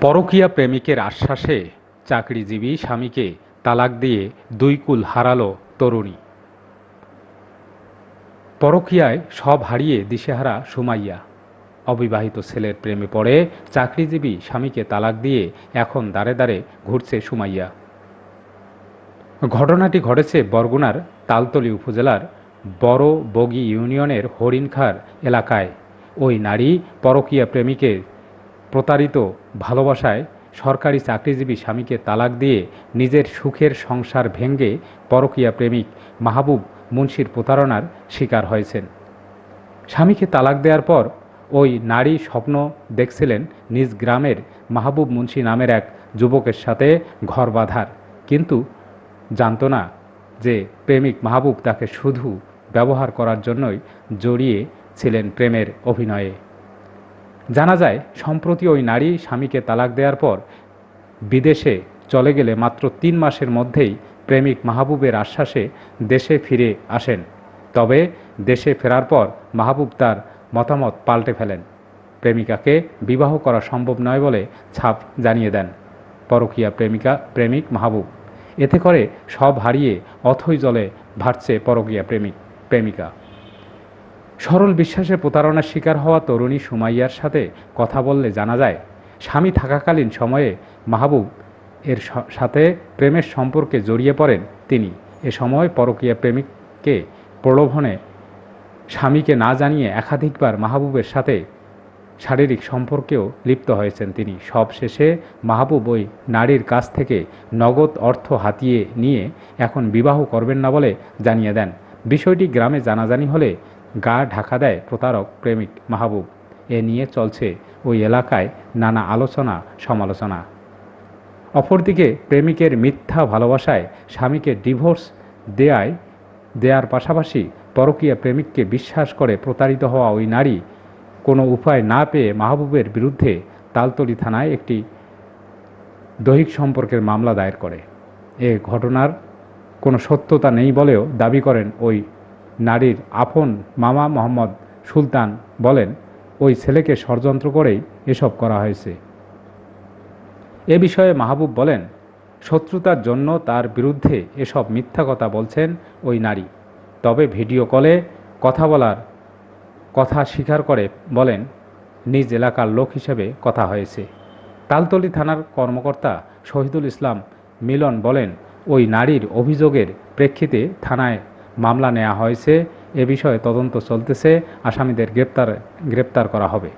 পরকীয়া প্রেমিকের আশ্বাসে চাকরিজীবী স্বামীকে তালাক দিয়ে দুই কুল হারালো তরুণী। পরকীয়ায় সব হারিয়ে দিশেহারা সুমাইয়া। অবিবাহিত ছেলের প্রেমে পড়ে চাকরিজীবী স্বামীকে তালাক দিয়ে এখন দাঁড়ে দাঁড়ে ঘুরছে সুমাইয়া। ঘটনাটি ঘটেছে বরগুনার তালতলী উপজেলার বড় বগি ইউনিয়নের হরিণখার এলাকায়। ওই নারী পরকীয়া প্রেমিকের প্রতারিত ভালোবাসায় সরকারি চাকরিজীবী স্বামীকে তালাক দিয়ে নিজের সুখের সংসার ভেঙ্গে পরকীয়া প্রেমিক মাহবুব মুন্সির প্রতারণার শিকার হয়েছেন। স্বামীকে তালাক দেওয়ার পর ওই নারী স্বপ্ন দেখছিলেন নিজ গ্রামের মাহবুব মুন্সি নামের এক যুবকের সাথে ঘর বাঁধার। কিন্তু জানত না যে প্রেমিক মাহবুব তাকে শুধু ব্যবহার করার জন্যই জড়িয়ে ছিলেন প্রেমের অভিনয়ে। জানা যায়, সম্প্রতি ওই নারী স্বামীকে তালাক দেওয়ার পর বিদেশে চলে গেলে মাত্র তিন মাসের মধ্যেই প্রেমিক মাহবুবের আশ্বাসে দেশে ফিরে আসেন। তবে দেশে ফেরার পর মাহবুব তার মতামত পাল্টে ফেলেন। প্রেমিকাকে বিবাহ করা সম্ভব নয় বলে ছাপ জানিয়ে দেন পরকীয়া প্রেমিকা, প্রেমিক মাহবুব। এতে করে সব হারিয়ে অথই জলে ভাটছে পরকীয়া প্রেমিক, প্রেমিকা। সরল বিশ্বাসে প্রতারণার শিকার হওয়া তরুণী সুমাইয়ার সাথে কথা বললে জানা যায়, স্বামী থাকাকালীন সময়ে মাহবুব এর সাথে প্রেমের সম্পর্কে জড়িয়ে পড়েন তিনি। এ সময় পরকীয়া প্রেমিককে প্রলোভনে স্বামীকে না জানিয়ে একাধিকবার মাহবুবের সাথে শারীরিক সম্পর্কেও লিপ্ত হয়েছেন তিনি। সব শেষে মাহবুব ওই নারীর কাছ থেকে নগদ অর্থ হাতিয়ে নিয়ে এখন বিবাহ করবেন না বলে জানিয়ে দেন। বিষয়টি গ্রামে জানাজানি হলে গা ঢাকা দেয় প্রতারক, প্রেমিক, মাহবুব। এ নিয়ে চলছে ওই এলাকায় নানা আলোচনা, সমালোচনা। অপরদিকে প্রেমিকের মিথ্যা ভালোবাসায় স্বামীকে ডিভোর্স দেয়ায়, দেয়ার পাশাপাশি পরকীয়া প্রেমিককে বিশ্বাস করে প্রতারিত হওয়া ওই নারী কোনো উপায় না পেয়ে মাহবুবের বিরুদ্ধে তালতলি থানায় একটি দৈহিক সম্পর্কের মামলা দায়ের করে। এ ঘটনার কোনো সত্যতা নেই বলেও দাবি করেন ওই নারীর আপন মামা মোহাম্মদ সুলতান বলেন, ওই ছেলেকে ষড়যন্ত্র করেই এসব করা হয়েছে। এ বিষয়ে মাহবুব বলেন, শত্রুতার জন্য তার বিরুদ্ধে এসব মিথ্যা কথা বলছেন ওই নারী। তবে ভিডিও কলে কথা বলার কথা স্বীকার করে বলেন, নিজ এলাকার লোক হিসেবে কথা হয়েছে। তালতলি থানার কর্মকর্তা শহীদুল ইসলাম মিলন বলেন, ওই নারীর অভিযোগের প্রেক্ষিতে থানায় মামলা নেওয়া হয়েছে। এ বিষয়ে তদন্ত চলতেছে। আসামিদের গ্রেপ্তার গ্রেপ্তার করা হবে।